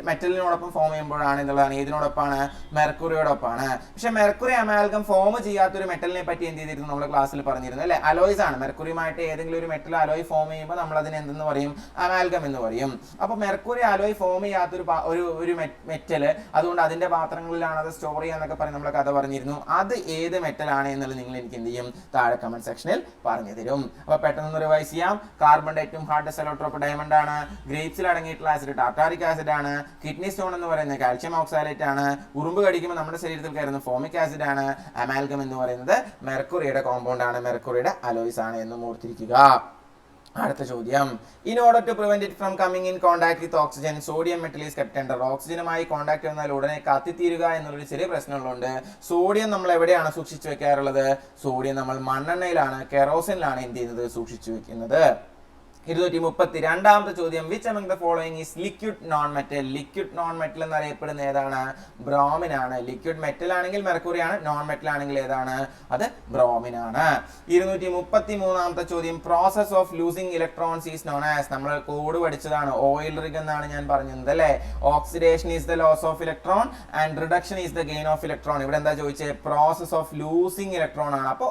മെറ്റലിനോടൊപ്പം ഫോം ചെയ്യുമ്പോഴാണ് എന്നുള്ളതാണ്. ഏതിനോടൊപ്പമാണ് മെർക്കുറിയോടൊപ്പമാണ് പക്ഷെ മെർക്കുറി അമാൽഗം ഫോം ചെയ്യാത്തൊരു മെറ്റലിനെ പറ്റി എന്ത് ചെയ്തിരുന്നു നമ്മൾ ക്ലാസ്സിൽ പറഞ്ഞിരുന്നു അല്ലെ? അലോയ്സ് ആണ്. മെർക്കുറിയുമായിട്ട് ഏതെങ്കിലും ഒരു മെറ്റൽ അലോയ് ഫോം ചെയ്യുമ്പോൾ നമ്മൾ അതിന് എന്തെന്ന് പറയും? അമാൽഗം എന്ന് പറയും. അപ്പൊ മെർക്കുറി അലോയ് ഫോം ചെയ്യാത്തൊരു ഒരു ഒരു മെറ്റൽ അതുകൊണ്ട് അതിന്റെ പാത്രങ്ങളിലാണ് അത് സ്റ്റോർ ചെയ്യാന്നൊക്കെ പറഞ്ഞ് നമ്മൾ കഥ പറഞ്ഞിരുന്നു. അത് ഏത് മെറ്റലാണ് എന്നുള്ളത് നിങ്ങൾ എനിക്ക് എന്ത് ചെയ്യും? താഴെ കമന്റ് സെക്ഷനിൽ പറഞ്ഞു തരും. അപ്പൊ പെട്ടെന്ന് റിവൈസ് ചെയ്യാം. കാർബൺ ഡേറ്റും ഹാർഡ് സെലോട്രോപ്പ് ഡയമണ്ട് ആണ്. ഗ്രേപ്സിൽ അടങ്ങിയിട്ടുള്ള ആസിഡ് ടാർട്ടാറിക് ആസിഡ് ആണ് കിഡ്നി സ്റ്റോൺ എന്ന് പറയുന്നത് കാൽഷ്യം ഓക്സാലേറ്റ് ആണ് ഉറുമ്പ് കടിക്കുമ്പോൾ നമ്മുടെ ശരീരത്തിൽ കയറുന്ന ഫോമിക് ആസിഡ് ആണ് അമാൽഗം എന്ന് പറയുന്നത് മെർക്കുറിയുടെ കോമ്പൗണ്ട് ആണ് മെർക്കുറിയുടെ അലോയിസ് ആണ് എന്ന് ഓർത്തിരിക്കുക. അടുത്ത ചോദ്യം. In order to prevent it from coming in contact with oxygen sodium metal is kept under ഓക്സിജനുമായി contact വന്നാൽ ഉടനെ കത്തിത്തീരുക എന്നുള്ളൊരു ചെറിയ പ്രശ്നങ്ങളുണ്ട്. സോഡിയം നമ്മൾ എവിടെയാണ് സൂക്ഷിച്ചു വെക്കാറുള്ളത്? സോഡിയം നമ്മൾ മണ്ണെണ്ണയിലാണ് കെറോസിനിലാണ് എന്ത് ചെയ്യുന്നത്? സൂക്ഷിച്ചു വെക്കുന്നത്. ഇരുന്നൂറ്റി മുപ്പത്തി രണ്ടാമത്തെ ചോദ്യം. Which among the following is liquid non metal liquid non metal എന്നറിയപ്പെടുന്ന ഏതാണ്? ബ്രോമിൻ ആണ്. ലിക്വിഡ് മെറ്റൽ ആണെങ്കിൽ മെർക്കുറി ആണ് നോൺ മെറ്റൽ ആണെങ്കിൽ ഏതാണ്? അത് ബ്രോമിൻ ആണ്. ഇരുന്നൂറ്റി മുപ്പത്തി മൂന്നാമത്തെ ചോദ്യം. Process of losing electrons is known as നമ്മൾ കോഡ് പഠിച്ചതാണ്. ഓയിൽ റിഗ് എന്നാണ് ഞാൻ പറഞ്ഞത് അല്ലേ? Oxidation is the loss of electron and reduction is the gain of electron ഇവിടെ എന്താ ചോദിച്ചത് പ്രോസസ് ഓഫ് ലൂസിങ് ഇലക്ട്രോൺ ആണ്. അപ്പോൾ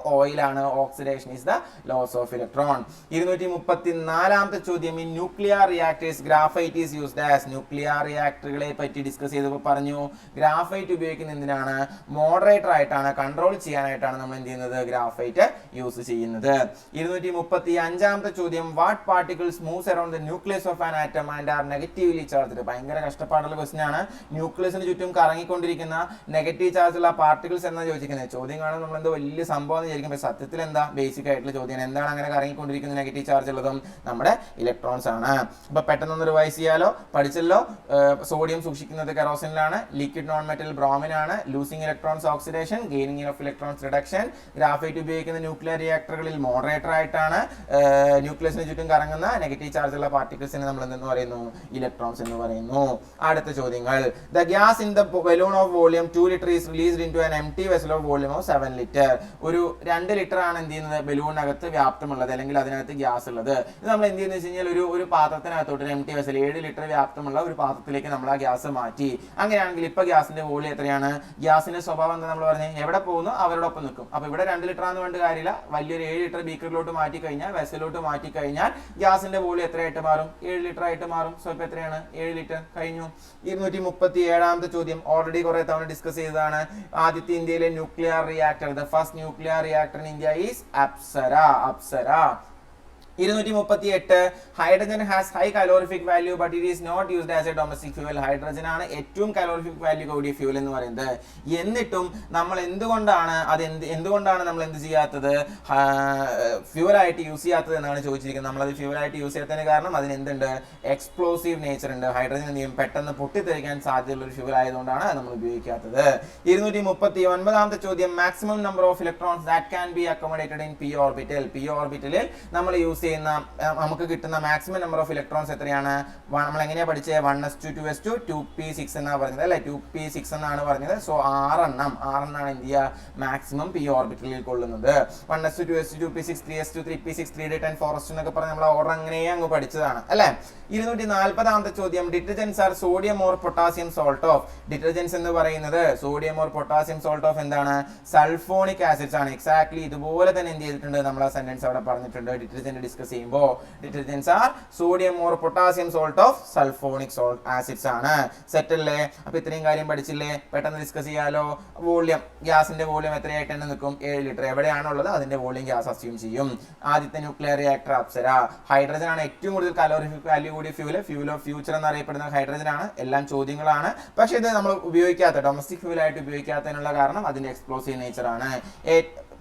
ആണ്. Oxidation is the loss of electron ഇരുന്നൂറ്റി മുപ്പത്തി നാലാമത്തെ ചോദ്യം ഈ nuclear reactors graphite is used as nuclear റിയാക്ടറുകളെ പറ്റി ഡിസ്കസ് ചെയ്തപ്പോൾ പറഞ്ഞു ഗ്രാഫൈറ്റ് ഉപയോഗിക്കുന്ന എന്തിനാണ്? മോഡറേറ്റർ ആയിട്ടാണ് കൺട്രോൾ ചെയ്യാനായിട്ടാണ് നമ്മൾ എന്ത് ചെയ്യുന്നത്? ഗ്രാഫൈറ്റ് യൂസ് ചെയ്യുന്നത്. ഇരുന്നൂറ്റി മുപ്പത്തി അഞ്ചാമത്തെ ചോദ്യം what particles moves around the nucleus of an atom and are negatively charged ഭയങ്കര കഷ്ടപ്പാടുള്ള ക്വസ്റ്റൻ ആണ്. ന്യൂക്ലിയസിന് ചുറ്റും കറങ്ങിക്കൊണ്ടിരിക്കുന്ന നെഗറ്റീവ് ചാർജ് ഉള്ള പാർട്ടിക്കിൾസ് എന്നാണ് ചോദിക്കുന്നത്? ചോദ്യം കാണാൻ നമ്മൾ എന്തോ വലിയ സംഭവം എന്ന് വിചാരിക്കും പക്ഷേ സത്യത്തിൽ എന്താ ബേസിക് ആയിട്ടുള്ള ചോദ്യം എന്താണ് അങ്ങനെ കറങ്ങിക്കൊണ്ടിരിക്കുന്ന നെഗറ്റീവ് ചാർജ് ഉള്ളതും? നമ്മുടെ ഇലക്ട്രോൺസ് ആണ്. അപ്പൊ പെട്ടെന്ന് റിവൈസ് ചെയ്യാലോ? പഠിച്ചല്ലോ? സോഡിയം സൂക്ഷിക്കുന്നത് കെറോസിനിലാണ് ലിക്വിഡ് നോൺ മെറ്റൽ ബ്രോമിൻ ആണ് losing electrons oxidation gaining of electrons reduction graphite ഉപയോഗിക്കുന്ന ന്യൂക്ലിയർ റിയാക്ടറുകളിൽ മോഡറേറ്റർ ആയിട്ടാണ് ന്യൂക്ലിയസിന് ചുറ്റും കറങ്ങുന്ന നെഗറ്റീവ് ചാർജ് ഉള്ള പാർട്ടിക്കിൾസിനെ നമ്മൾ എന്തെന്ന് പറയുന്നു? ഇലക്ട്രോൺസ് എന്ന് പറയുന്നു. അടുത്ത ചോദ്യങ്ങൾ. The gas in the balloon of volume two litre is released into an empty vessel of volume of seven litre ഒരു രണ്ട് ലിറ്റർ ആണ് എന്ത് ചെയ്യുന്നത്? ബലൂണിനകത്ത് വ്യാപ്തമുള്ളത് അല്ലെങ്കിൽ അതിനകത്ത് ഗ്യാസ് ഉള്ളത്. ഇത് നമ്മൾ എന്ത് ചെയ്യുന്നത് കഴിഞ്ഞാൽ ഒരു ഒരു പാത്രത്തിനകത്തോട്ട് എം ടി വെസൽ ഏഴ് ലിറ്റർ വ്യാപ്തമുള്ള ഒരു പാത്രത്തിലേക്ക് നമ്മൾ ആ ഗ്യാസ് മാറ്റി. അങ്ങനെയാണെങ്കിൽ ഇപ്പൊ ഗ്യാസിന്റെ വോളി എത്രയാണ്? ഗ്യാസിന്റെ സ്വഭാവം എന്താ നമ്മൾ പറഞ്ഞത് എവിടെ പോകുന്നു? അവരോടൊപ്പം നിൽക്കും. അപ്പൊ ഇവിടെ രണ്ട് ലിറ്റർ ആണെന്ന് വേണ്ട കാര്യമില്ല. വലിയൊരു ഏഴ് ലിറ്റർ ബീക്കറിലോട്ട് മാറ്റി കഴിഞ്ഞാൽ വെസലിലോട്ട് മാറ്റി കഴിഞ്ഞാൽ ഗ്യാസിന്റെ വോളി എത്രയായിട്ട് മാറും? ഏഴ് ലിറ്റർ ആയിട്ട് മാറും. സോ ഇപ്പൊ എത്രയാണ്? ഏഴ് ലിറ്റർ കഴിഞ്ഞു. ഇരുന്നൂറ്റി മുപ്പത്തി ഏഴാമത്തെ ചോദ്യം. ഓൾറെഡി കുറെ തവണ ഡിസ്കസ് ചെയ്തതാണ്. ആദ്യത്തെ ഇന്ത്യയിലെ nuclear reactor the first nuclear reactor in India is Apsara Apsara ഇരുന്നൂറ്റി മുപ്പത്തി എട്ട് hydrogen has high calorific value but it is not used as a domestic fuel hydrogen ആണ് ഏറ്റവും കലോറിഫിക് വാല്യൂ കൂടിയ ഫ്യൂൽ എന്ന് പറയുന്നത്. എന്നിട്ടും നമ്മൾ എന്തുകൊണ്ടാണ് അത് എന്ത് എന്തുകൊണ്ടാണ് നമ്മൾ എന്ത് ചെയ്യാത്തത്? ഫ്യൂവൽ ആയിട്ട് യൂസ് ചെയ്യാത്തത് എന്നാണ് ചോദിച്ചിരിക്കുന്നത്. നമ്മളത് ഫ്യൂവൽ ആയിട്ട് യൂസ് ചെയ്യാത്തതിന് കാരണം അതിന് എന്തുണ്ട് എക്സ്പ്ലോസീവ് നേച്ചർ ഉണ്ട്. ഹൈഡ്രജൻ എന്ത് ചെയ്യും പെട്ടെന്ന് പൊട്ടിത്തെറിക്കാൻ സാധ്യതയുള്ള ഒരു ഫ്യൂവൽ ആയതുകൊണ്ടാണ് നമ്മൾ ഉപയോഗിക്കാത്തത്. ഇരുന്നൂറ്റി മുപ്പത്തി ഒൻപതാമത്തെ ചോദ്യം maximum number of electrons that can be accommodated in P orbital P ഓർബിറ്റലിൽ നമ്മൾ യൂസ് ചെയ്യുന്ന നമുക്ക് കിട്ടുന്ന മാക്സിമം നമ്പർ ഓഫ് ഇലക്ട്രോൺസ് എത്രയാണ്? നമ്മൾ എങ്ങനെയാണ് പഠിച്ചത് one S two two S two two P six എന്നാണ് പറഞ്ഞത് അല്ലെ? ടു പി സിക്സ് എന്നാണ് പറഞ്ഞത്. സോ ആറെണ്ണം ആറെണ്ണാണ് എന്ത് ചെയ്യുക? മാക്സിമം പി ഓർബിറ്റലിൽ കൊള്ളുന്നത്. One S two S two P six three S two three P six three D ten four S എന്നൊക്കെ പറഞ്ഞ് നമ്മൾ ഓർഡർ അങ്ങനെ അങ്ങ് പഠിച്ചതാണ് അല്ലെ? ഇരുന്നൂറ്റി നാൽപ്പതാമത്തെ ചോദ്യം detergents are sodium or potassium salt of detergents എന്ന് പറയുന്നത് sodium or potassium salt of എന്താണ്? സൾഫോണിക് ആസിഡ്സ് ആണ്. എക്സാക്ട്ലി ഇതുപോലെ തന്നെ എന്ത് ചെയ്തിട്ടുണ്ട്? നമ്മൾ ആ സെന്റൻസ് അവിടെ പറഞ്ഞിട്ടുണ്ട്. ഡിറ്റർജന്റ് ഡിസ്കസ് ചെയ്യുമ്പോൾ detergents are sodium or potassium salt of sulphonic salt acids ആണ്. സെറ്റ് അല്ലേ? അപ്പൊ ഇത്രയും കാര്യം പഠിച്ചില്ലേ? പെട്ടെന്ന് ഡിസ്കസ് ചെയ്യാലോ. വോളിയം ഗ്യാസിന്റെ വോളിയം എത്രയായിട്ട് തന്നെ നിൽക്കും? ഏഴ് ലിറ്റർ. എവിടെയാണുള്ളത് അതിന്റെ വോളിയം ഗ്യാസ് അസ്യൂം ചെയ്യും. ആദ്യത്തെ ന്യൂക്ലിയർ റിയാക്ടർ അപ്സര. ഹൈഡ്രജൻ ആണ് ഏറ്റവും കൂടുതൽ കലോറിഫിക് വാല്യൂ കൂടിയ ഫ്യൂൽ ഫ്യൂൽ ഓഫ് ഫ്യൂച്ചർ എന്നറിയപ്പെടുന്ന ഹൈഡ്രജൻ ആണ്. എല്ലാം ചോദ്യങ്ങളാണ്. പക്ഷേ ഇത് നമ്മൾ ഉപയോഗിക്കാത്ത ഡൊമസ്റ്റിക് ഫ്യൂലായിട്ട് ഉപയോഗിക്കാത്തതിനുള്ള കാരണം അതിന്റെ എക്സ്പ്ലോസീവ് നേച്ചർ ആണ്.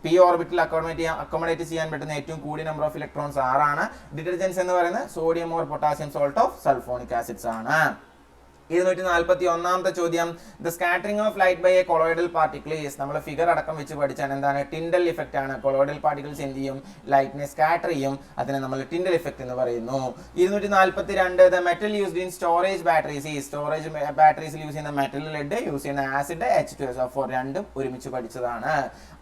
പി ഓർബിറ്റിൽ അക്കോമഡേറ്റ് അക്കോമഡേറ്റ് ചെയ്യാൻ പറ്റുന്ന ഏറ്റവും കൂടിയ നമ്പർ ഓഫ് ഇലക്ട്രോൺസ് ആറാണ് ഡിറ്റർജൻസ് എന്ന് പറയുന്നത് sodium or potassium salt of sulphonic acids ആണ്. ഇരുന്നൂറ്റി നാൽപ്പത്തി ഒന്നാമത്തെ ചോദ്യം the scattering of light by a colloidal particles നമ്മൾ ഫിഗർ അടക്കം വെച്ച് പഠിച്ചാണ് എന്താണ്? ടിൻഡൽ ഇഫക്റ്റ് ആണ്. കൊളോയിഡൽ പാർട്ടിക്കിൾസ് എന്ത് ചെയ്യും? ലൈറ്റിനെ സ്കാറ്റർ ചെയ്യും. അതിനെ നമ്മൾ ടിൻഡൽ ഇഫക്റ്റ് എന്ന് പറയുന്നു. ഇരുന്നൂറ്റി നാൽപ്പത്തി രണ്ട് the metal used in storage batteries ഈ സ്റ്റോറേജ് ബാറ്ററീസിൽ യൂസ് ചെയ്യുന്ന മെറ്റൽ ലെഡ് യൂസ് ചെയ്യുന്ന acid H two S four രണ്ടും ഒരുമിച്ച് പഠിച്ചതാണ്.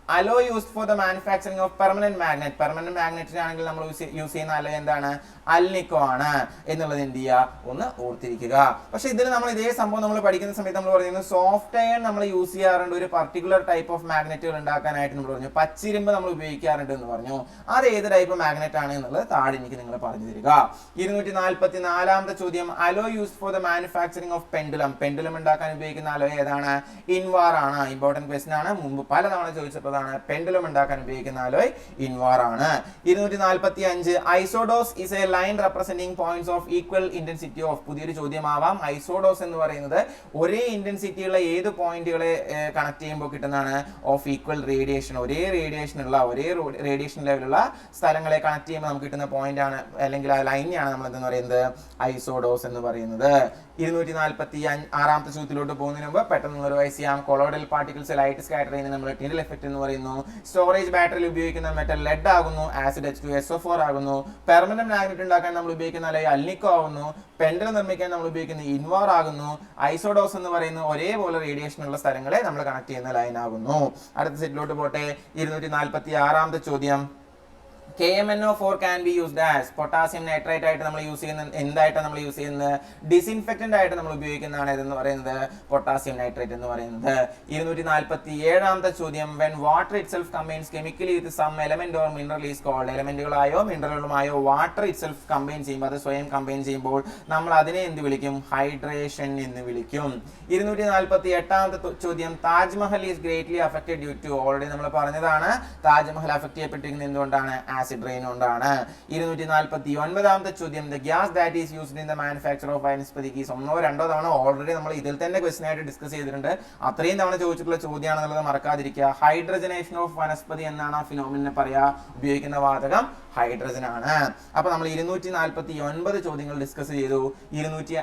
Alloy used for the manufacturing of permanent magnet permanent മാഗ്നറ്റിനാണെങ്കിൽ നമ്മൾ യൂസ് ചെയ്യുന്ന അലോ എന്താണ്? അൽനിക്കോ ആണ് എന്നുള്ളത് എന്ത് ചെയ്യുക? ഒന്ന് ഓർത്തിരിക്കുക. പക്ഷെ ഇതിൽ നമ്മൾ ഇതേ സംഭവം നമ്മൾ പഠിക്കുന്ന സമയത്ത് നമ്മൾ പറയുന്നത് സോഫ്റ്റ് അയൺ നമ്മൾ യൂസ് ചെയ്യാറുണ്ട്. ഒരു പർട്ടിക്കുലർ ടൈപ്പ് ഓഫ് മാഗ്നറ്റുകൾ ഉണ്ടാക്കാനായിട്ട് നമ്മൾ പറഞ്ഞു. പച്ചിരുമ്പ് നമ്മൾ ഉപയോഗിക്കാറുണ്ട് എന്ന് പറഞ്ഞു. അത് ഏത് ടൈപ്പ് മാഗ്നറ്റ് ആണ് എന്നുള്ളത് താഴെ എനിക്ക് നിങ്ങൾ പറഞ്ഞു തരിക. ഇരുന്നൂറ്റി നാൽപ്പത്തി നാലാമത്തെ ചോദ്യം alloy use for the manufacturing of pendulum pendulum ഉണ്ടാക്കാൻ ഉപയോഗിക്കുന്ന അലോ ഏതാണ്? ഇൻവാർ ആണ്. ഇമ്പോർട്ടന്റ് ക്വസ്റ്റൻ ആണ്. മുമ്പ് പലതവണ ചോദിച്ചപ്പോഴാണ് പെൻഡുലം ഉണ്ടാക്കാൻ ഉപയോഗിക്കുന്ന അലോയ് ഇൻവാർ ആണ്. ഇരുന്നൂറ്റി നാൽപ്പത്തി അഞ്ച് isodose is a line representing points of equal intensity of പുതിയൊരു ചോദ്യമാവാം. ഐസോഡോസ് എന്ന് പറയുന്നത് ഒരേ ഇന്റൻസിറ്റിയുള്ള ഏത് പോയിന്റുകളെ കണക്ട് ചെയ്യുമ്പോൾ കിട്ടുന്നതാണ്? ഓഫ് ഈക്വൽ റേഡിയേഷൻ ഒരേ റേഡിയേഷൻ ഉള്ള ഒരേ റേഡിയേഷൻ ലെവലുള്ള സ്ഥലങ്ങളെ കണക്ട് ചെയ്യുമ്പോൾ നമുക്ക് കിട്ടുന്ന പോയിന്റ് ആണ് അല്ലെങ്കിൽ ആ ലൈനെയാണ് നമ്മൾ എന്തെന്ന് പറയുന്നത്? ഐസോഡോസ് എന്ന് പറയുന്നത്. ഇരുന്നൂറ്റി നാൽപ്പത്തി ആറാമത്തെ ചോദ്യത്തിലോട്ട് പോകുന്നതിന് മുമ്പ് പെട്ടെന്ന് റിവൈസ് ചെയ്യാം. കൊളോഡൽ പാർട്ടിക്കിൾസ് ലൈറ്റ് സ്കാറ്റർ ചെയ്യുന്ന നമ്മൾ ടിൻഡൽ എഫക്റ്റ് എന്ന് പറയുന്നു. സ്റ്റോറേജ് ബാറ്ററിയിൽ ഉപയോഗിക്കുന്ന മെറ്റൽ ലെഡ് ആകുന്നു acid H two S O four ആകുന്നു. പെർമനന്റ് മാഗ്നറ്റ് ഉണ്ടാക്കാൻ നമ്മൾ ഉപയോഗിക്കുന്ന അല്ലെങ്കിൽ അൽനിക്കോ ആകുന്നു പെൻഡൽ നിർമ്മിക്കാൻ നമ്മൾ ഉപയോഗിക്കുന്ന ഇൻവാർ ആകുന്നു. ഐസോഡോസ് എന്ന് പറയുന്ന ഒരേപോലെ റേഡിയേഷൻ ഉള്ള സ്ഥലങ്ങളെ നമ്മൾ കണക്ട് ചെയ്യുന്ന ലൈൻ ആകുന്നു. അടുത്ത സെറ്റിലോട്ട് പോട്ടെ. ഇരുന്നൂറ്റി നാൽപ്പത്തി ആറാമത്തെ ചോദ്യം. K M N O four can be used as potassium nitrate ആയിട്ട് നമ്മൾ യൂസ് ചെയ്യുന്ന എന്തായിട്ടാണ് നമ്മൾ യൂസ് ചെയ്യുന്നത്? ഡിസിൻഫെക്റ്റന്റ് ആയിട്ട് നമ്മൾ ഉപയോഗിക്കുന്നതാണ് ഇതെന്ന് പറയുന്നത് പൊട്ടാസ്യം നൈട്രേറ്റ് എന്ന് പറയുന്നത്. ഇരുന്നൂറ്റി നാൽപ്പത്തി ഏഴാമത്തെ ചോദ്യം. When water itself combines chemically with some element or mineral is called എലമെന്റുകളായോ മിനറലുമായോ വാട്ടർ ഇറ്റ് സെൽഫ് കമ്പൈൻ ചെയ്യുമ്പോൾ അത് സ്വയം കമ്പൈൻ ചെയ്യുമ്പോൾ നമ്മൾ അതിനെ എന്ത് വിളിക്കും? ഹൈഡ്രേഷൻ എന്ന് വിളിക്കും. ഇരുന്നൂറ്റി നാൽപ്പത്തി എട്ടാമത്തെ ചോദ്യം. Taj Mahal is greatly affected due to already നമ്മൾ പറഞ്ഞതാണ് താജ്മഹൽ അഫക്ട് ചെയ്യപ്പെട്ടിരിക്കുന്നത് എന്തുകൊണ്ടാണ്? ആസിഡ് റെയിൻ കൊണ്ടാണ്. ഇരുന്നൂറ്റി നാൽപ്പത്തി ഒൻപതാമത്തെ ചോദ്യം the gas that is used in the manufacture of വനസ്പതിക്കീസ് ഒന്നോ രണ്ടോ തവണ ഓൾറെഡി നമ്മൾ ഇതിൽ തന്നെ ക്വസ്റ്റൻ ആയിട്ട് ഡിസ്കസ് ചെയ്തിട്ടുണ്ട്. അത്രയും തവണ ചോദിച്ചിട്ടുള്ള ചോദ്യമാണെന്നുള്ളത് മറക്കാതിരിക്കുക. ഹൈഡ്രജനേഷൻ ഓഫ് വനസ്പതി എന്നാണ് ആ ഫിനോമിനെ പറയാ ഉപയോഗിക്കുന്ന വാതകം ഹൈഡ്രജൻ ആണ്. അപ്പൊ നമ്മൾ ഇരുന്നൂറ്റി നാൽപ്പത്തി ഒൻപത് ചോദ്യങ്ങൾ ഡിസ്കസ് ചെയ്തു. ഇരുന്നൂറ്റി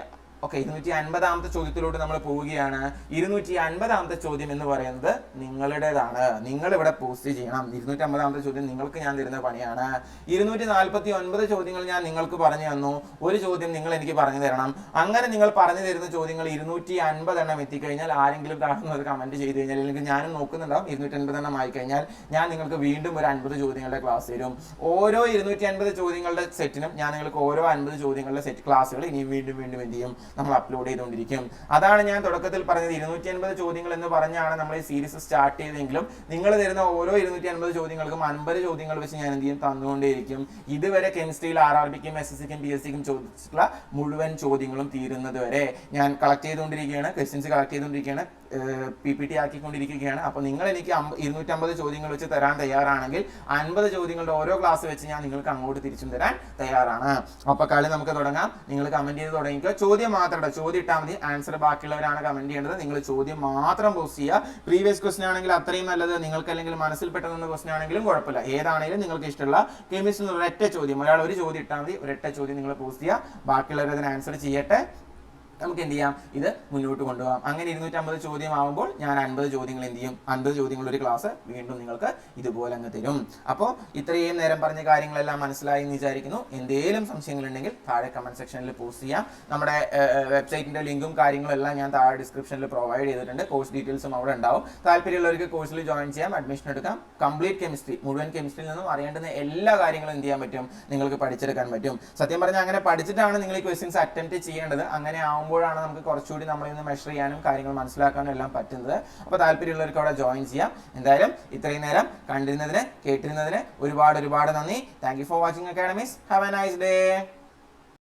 ഓക്കെ ഇരുന്നൂറ്റി അൻപതാമത്തെ ചോദ്യത്തിലോട്ട് നമ്മൾ പോവുകയാണ്. ഇരുന്നൂറ്റി അൻപതാമത്തെ ചോദ്യം എന്ന് പറയുന്നത് നിങ്ങളുടേതാണ്. നിങ്ങൾ ഇവിടെ പോസ്റ്റ് ചെയ്യണം. ഇരുന്നൂറ്റി അമ്പതാമത്തെ ചോദ്യം നിങ്ങൾക്ക് ഞാൻ തരുന്ന പണിയാണ്. ഇരുന്നൂറ്റി നാൽപ്പത്തി ഒൻപത് ചോദ്യങ്ങൾ ഞാൻ നിങ്ങൾക്ക് പറഞ്ഞു തന്നു. ഒരു ചോദ്യം നിങ്ങൾ എനിക്ക് പറഞ്ഞു തരണം. അങ്ങനെ നിങ്ങൾ പറഞ്ഞു തരുന്ന ചോദ്യങ്ങൾ ഇരുന്നൂറ്റി അൻപത് എണ്ണം എത്തിക്കഴിഞ്ഞാൽ ആരെങ്കിലും കാണുന്നത് കമന്റ് ചെയ്ത് കഴിഞ്ഞാൽ അല്ലെങ്കിൽ ഞാനും നോക്കുന്നുണ്ടാവും. ഇരുന്നൂറ്റി അൻപത് എണ്ണം ആയി കഴിഞ്ഞാൽ ഞാൻ നിങ്ങൾക്ക് വീണ്ടും ഒരു അൻപത് ചോദ്യങ്ങളുടെ ക്ലാസ് തരും. ഓരോ ഇരുന്നൂറ്റി അൻപത് ചോദ്യങ്ങളുടെ സെറ്റിനും ഞാൻ നിങ്ങൾക്ക് ഓരോ അൻപത് ചോദ്യങ്ങളുടെ സെറ്റ് ക്ലാസ്സുകൾ ഇനിയും വീണ്ടും വീണ്ടും എന്ത് ചെയ്യും? നമ്മൾ അപ്ലോഡ് ചെയ്തുകൊണ്ടിരിക്കും. അതാണ് ഞാൻ തുടക്കത്തിൽ പറഞ്ഞത്. ഇരുന്നൂറ്റി അൻപത് ചോദ്യങ്ങൾ എന്ന് പറഞ്ഞാണ് നമ്മൾ ഈ സീരീസ് സ്റ്റാർട്ട് ചെയ്തെങ്കിലും നിങ്ങൾ തരുന്ന ഓരോ ഇരുന്നൂറ്റി അൻപത് ചോദ്യങ്ങൾക്കും അൻപത് ചോദ്യങ്ങൾ വെച്ച് ഞാൻ എന്ത് ചെയ്യും? തന്നുകൊണ്ടേയിരിക്കും. ഇതുവരെ കെമിസ്ട്രിയിൽ ആർ ആർ ബിക്കും എസ് എസ് സിക്കും പി എസ് സിക്കും ചോദിച്ചിട്ടുള്ള മുഴുവൻ ചോദ്യങ്ങളും തീരുന്നത് വരെ ഞാൻ കളക്ട് ചെയ്തുകൊണ്ടിരിക്കുകയാണ്. ക്വസ്റ്റ്യൻസ് കളക്ട് ചെയ്തുകൊണ്ടിരിക്കുകയാണ്. പി പി ടി ആക്കിക്കൊണ്ടിരിക്കുകയാണ്. അപ്പോൾ നിങ്ങൾ എനിക്ക് ഇരുന്നൂറ്റമ്പത് ചോദ്യങ്ങൾ വെച്ച് തരാൻ തയ്യാറാണെങ്കിൽ അൻപത് ചോദ്യങ്ങളുടെ ഓരോ ക്ലാസ് വെച്ച് ഞാൻ നിങ്ങൾക്ക് അങ്ങോട്ട് തിരിച്ചും തരാൻ തയ്യാറാണ്. അപ്പോൾ കളി നമുക്ക് തുടങ്ങാം. നിങ്ങൾ കമന്റ് ചെയ്ത് തുടങ്ങിക്കുക ചോദ്യം മാത്രം ചോദ്യം ഇട്ടാൽ മതി. ആൻസർ ബാക്കിയുള്ളവരാണ് കമന്റ് ചെയ്യേണ്ടത്. നിങ്ങൾ ചോദ്യം മാത്രം പോസ്റ്റ് ചെയ്യുക. പ്രീവിയസ് ക്വസ്റ്റൻ ആണെങ്കിൽ അത്രയും നല്ലത്. നിങ്ങൾക്ക് അല്ലെങ്കിൽ മനസ്സിൽ പെട്ടെന്ന് ക്വസ്റ്റൻ ആണെങ്കിലും കുഴപ്പമില്ല. ഏതാണെങ്കിലും നിങ്ങൾക്ക് ഇഷ്ടമുള്ള കെമിസ്ട്രി ഒരൊറ്റ ചോദ്യം ഒരാൾ ഒരു ചോദ്യം ഇട്ടാൽ മതി. ഒരൊറ്റ ചോദ്യം നിങ്ങൾ പോസ്റ്റ് ചെയ്യുക. ബാക്കിയുള്ളവരതിന് ആൻസർ ചെയ്യട്ടെ. നമുക്ക് എന്ത് ചെയ്യാം ഇത് മുന്നോട്ട് കൊണ്ടുപോകാം. അങ്ങനെ ഇരുന്നൂറ്റമ്പത് ചോദ്യം ആവുമ്പോൾ ഞാൻ അൻപത് ചോദ്യങ്ങൾ എന്ത് ചെയ്യും? അൻപത് ചോദ്യങ്ങൾ ഒരു ക്ലാസ് വീണ്ടും നിങ്ങൾക്ക് ഇതുപോലെ അങ്ങ് തരും. അപ്പോൾ ഇത്രയും നേരം പറഞ്ഞ കാര്യങ്ങളെല്ലാം മനസ്സിലായി എന്ന് വിചാരിക്കുന്നു. എന്തെങ്കിലും സംശയങ്ങളുണ്ടെങ്കിൽ താഴെ കമന്റ് സെക്ഷനിൽ പോസ്റ്റ് ചെയ്യാം. നമ്മുടെ വെബ്സൈറ്റിന്റെ ലിങ്കും കാര്യങ്ങളും എല്ലാം ഞാൻ താഴെ ഡിസ്ക്രിപ്ഷനിൽ പ്രൊവൈഡ് ചെയ്തിട്ടുണ്ട്. കോഴ്സ് ഡീറ്റെയിൽസും അവിടെ ഉണ്ടാവും. താല്പര്യമുള്ളവർക്ക് കോഴ്സിൽ ജോയിൻ ചെയ്യാം. അഡ്മിഷൻ എടുക്കാം. കംപ്ലീറ്റ് കെമിസ്ട്രി മുഴുവൻ കെമിസ്ട്രിയിൽ നിന്നും അറിയേണ്ടുന്ന എല്ലാ കാര്യങ്ങളും എന്ത് ചെയ്യാൻ പറ്റും? നിങ്ങൾക്ക് പഠിച്ചെടുക്കാൻ പറ്റും. സത്യം പറഞ്ഞാൽ അങ്ങനെ പഠിച്ചിട്ടാണ് നിങ്ങൾ ഈ ക്വസ്റ്റ്യൻസ് അറ്റംപ്റ്റ് ചെയ്യേണ്ടത്. അങ്ങനെ ആവുമ്പോഴാണ് നമുക്ക് കുറച്ചുകൂടി നമ്മളിൽ നിന്ന് മെഷർ ചെയ്യാനും കാര്യങ്ങൾ മനസ്സിലാക്കാനും എല്ലാം പറ്റുന്നത്. അപ്പോൾ താല്പര്യമുള്ളവർക്ക് അവിടെ ജോയിൻ ചെയ്യാം. എന്തായാലും ഇത്രയും നേരം കണ്ടിരുന്നതിന് കേട്ടിരുന്നതിന് ഒരുപാട് ഒരുപാട് നന്ദി. Thank you for watching academies have a nice day